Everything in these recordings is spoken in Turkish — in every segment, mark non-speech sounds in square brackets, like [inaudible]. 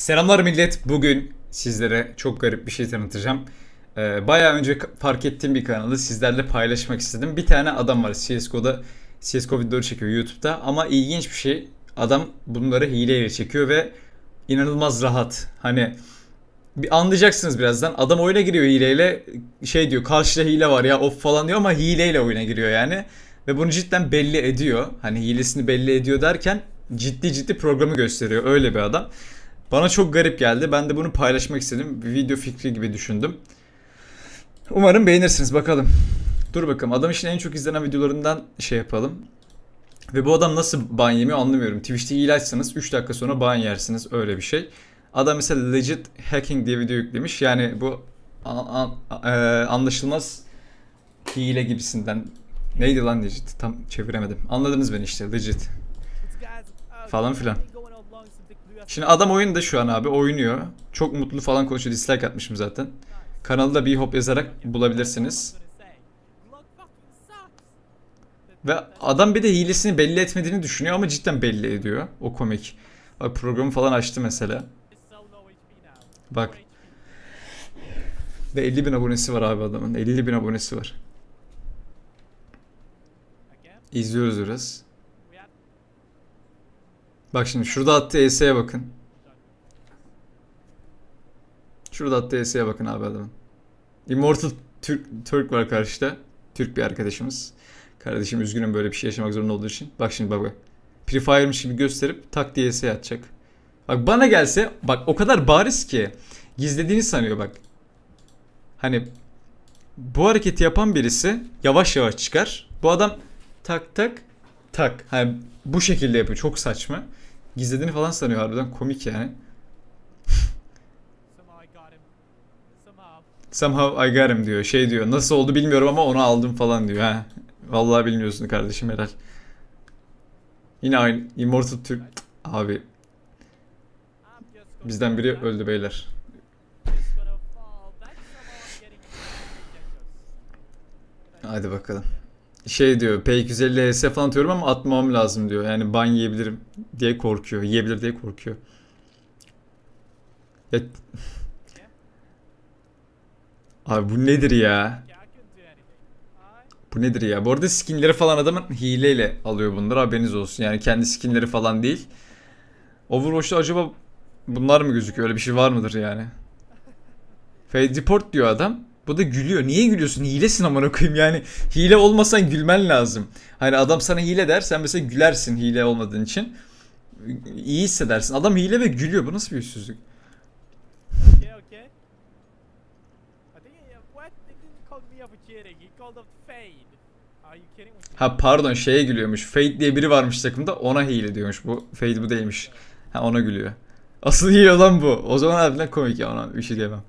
Selamlar millet. Bugün sizlere çok garip bir şey tanıtacağım. Ee, bayağı önce fark ettiğim bir kanalı sizlerle paylaşmak istedim. Bir tane adam var CSGO'da CSGO videoları çekiyor YouTube'da ama ilginç bir şey. Adam bunları hileyle çekiyor ve inanılmaz rahat. Hani bir anlayacaksınız birazdan. Adam oyuna giriyor hileyle. Şey diyor karşıda hile var ya of falan diyor ama hileyle oyuna giriyor yani. Ve bunu cidden belli ediyor. Hani hilesini belli ediyor derken ciddi ciddi programı gösteriyor. Öyle bir adam. Bana çok garip geldi. Ben de bunu paylaşmak istedim. Bir video fikri gibi düşündüm. Umarım beğenirsiniz. Bakalım. Dur bakalım. Adam için en çok izlenen videolarından şey yapalım. Ve bu adam nasıl ban yemiyor anlamıyorum. Twitch'te hile açsanız 3 dakika sonra ban yersiniz. Öyle bir şey. Adam mesela legit hacking diye video yüklemiş. Yani bu an- an- e, anlaşılmaz hile gibisinden. Neydi lan legit? Tam çeviremedim. Anladınız beni işte legit. falan filan. Şimdi adam oyunda şu an abi oynuyor. Çok mutlu falan konuşuyor. Dislike atmışım zaten. Kanalda bir hop yazarak bulabilirsiniz. Ve adam bir de hilesini belli etmediğini düşünüyor ama cidden belli ediyor. O komik. Bak programı falan açtı mesela. Bak. Ve 50 bin abonesi var abi adamın. 50 bin abonesi var. İzliyoruz biraz. Bak şimdi şurada attığı ES'ye bakın. Şurada attığı ES'ye bakın abi adamın. Immortal Türk, Türk var karşıda. Türk bir arkadaşımız. Kardeşim üzgünüm böyle bir şey yaşamak zorunda olduğu için. Bak şimdi bak bak. Free Fire'mış gibi gösterip tak diye ES'ye atacak. Bak bana gelse bak o kadar bariz ki gizlediğini sanıyor bak. Hani bu hareketi yapan birisi yavaş yavaş çıkar. Bu adam tak tak tak. Hani bu şekilde yapıyor. Çok saçma. Gizlediğini falan sanıyor harbiden komik yani. Somehow I got him diyor. Şey diyor. Nasıl oldu bilmiyorum ama onu aldım falan diyor. Ha. Vallahi bilmiyorsun kardeşim helal. Yine aynı Immortal Türk abi bizden biri öldü beyler. Hadi bakalım. Şey diyor P250 HS falan atıyorum ama atmamam lazım diyor. Yani ban yiyebilirim diye korkuyor. Yiyebilir diye korkuyor. Ya... [laughs] Abi bu nedir ya? Bu nedir ya? Bu arada skinleri falan adamın hileyle alıyor bunları haberiniz olsun. Yani kendi skinleri falan değil. Overwatch'ta acaba bunlar mı gözüküyor? Öyle bir şey var mıdır yani? Fade report diyor adam. Bu da gülüyor. Niye gülüyorsun? Hilesin amına koyayım yani. Hile olmasan gülmen lazım. Hani adam sana hile der sen mesela gülersin hile olmadığın için. İyi hissedersin. Adam hile ve gülüyor. Bu nasıl bir yüzsüzlük? Ha pardon şeye gülüyormuş. Fade diye biri varmış takımda ona hile diyormuş. Bu Fade bu değilmiş. Ha ona gülüyor. Asıl hile olan bu. O zaman harbiden komik ya ona bir şey diyemem.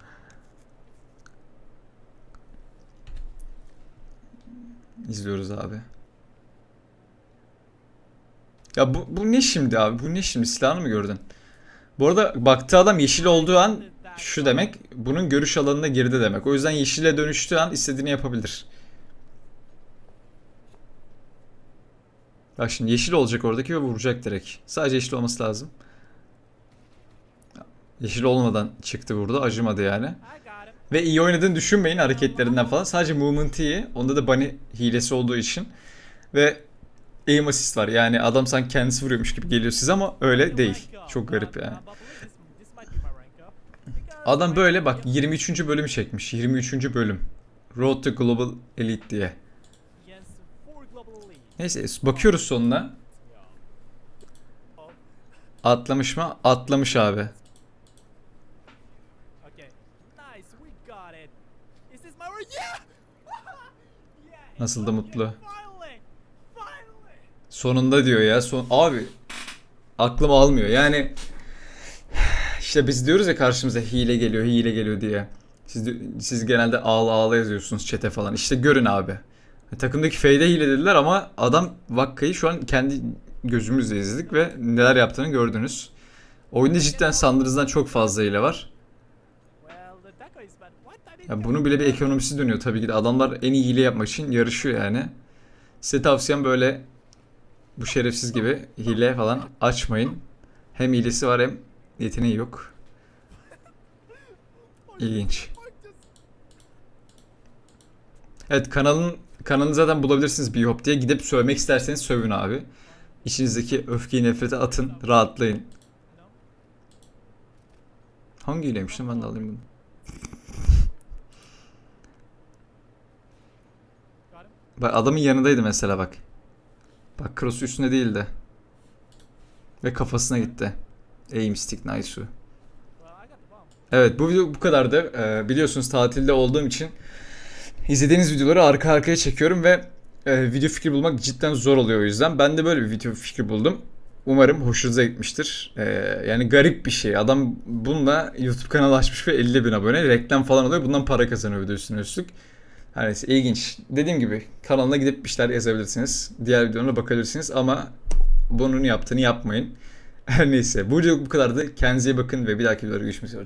İzliyoruz abi. Ya bu, bu ne şimdi abi? Bu ne şimdi? Silahını mı gördün? Bu arada baktığı adam yeşil olduğu an şu demek bunun görüş alanına girdi demek. O yüzden yeşile dönüştüğü an istediğini yapabilir. Bak şimdi yeşil olacak oradaki ve vuracak direkt. Sadece yeşil olması lazım. Yeşil olmadan çıktı burada. Acımadı yani. Ve iyi oynadığını düşünmeyin hareketlerinden falan. Sadece movement iyi. Onda da bunny hilesi olduğu için. Ve aim assist var. Yani adam sanki kendisi vuruyormuş gibi geliyor size ama öyle değil. Çok garip yani. Adam böyle bak 23. bölümü çekmiş. 23. bölüm. Road to Global Elite diye. Neyse bakıyoruz sonuna. Atlamış mı? Atlamış abi. Nasıl da mutlu. Sonunda diyor ya. Son abi aklım almıyor. Yani işte biz diyoruz ya karşımıza hile geliyor, hile geliyor diye. Siz siz genelde ağla ağla yazıyorsunuz çete falan. İşte görün abi. Takımdaki Fade hile dediler ama adam Vakka'yı şu an kendi gözümüzle izledik ve neler yaptığını gördünüz. Oyunda cidden sandığınızdan çok fazla hile var. Ya bunun bile bir ekonomisi dönüyor tabii ki de. Adamlar en iyi hile yapmak için yarışıyor yani. Size tavsiyem böyle bu şerefsiz gibi hile falan açmayın. Hem hilesi var hem yeteneği yok. İlginç. Evet kanalın kanalını zaten bulabilirsiniz Bihop diye. Gidip sövmek isterseniz sövün abi. İçinizdeki öfkeyi nefreti atın. Rahatlayın. Hangi hileymiş ben de alayım bunu. Got him? Bak adamın yanındaydı mesela bak. Bak cross üstünde değildi. Ve kafasına gitti. Aim stick nice. Evet bu video bu kadardı. Ee, biliyorsunuz tatilde olduğum için izlediğiniz videoları arka arkaya çekiyorum ve e, video fikri bulmak cidden zor oluyor o yüzden. Ben de böyle bir video fikri buldum. Umarım hoşunuza gitmiştir. Ee, yani garip bir şey. Adam bununla YouTube kanalı açmış ve 50 bin abone. Reklam falan alıyor. Bundan para kazanıyor bir de üstüne üstlük. Her neyse ilginç. Dediğim gibi kanalına gidip bir şeyler yazabilirsiniz. Diğer videolarına bakabilirsiniz ama bunun yaptığını yapmayın. [laughs] Her neyse bu video bu kadardı. Kendinize iyi bakın ve bir dahaki videoda görüşmek üzere.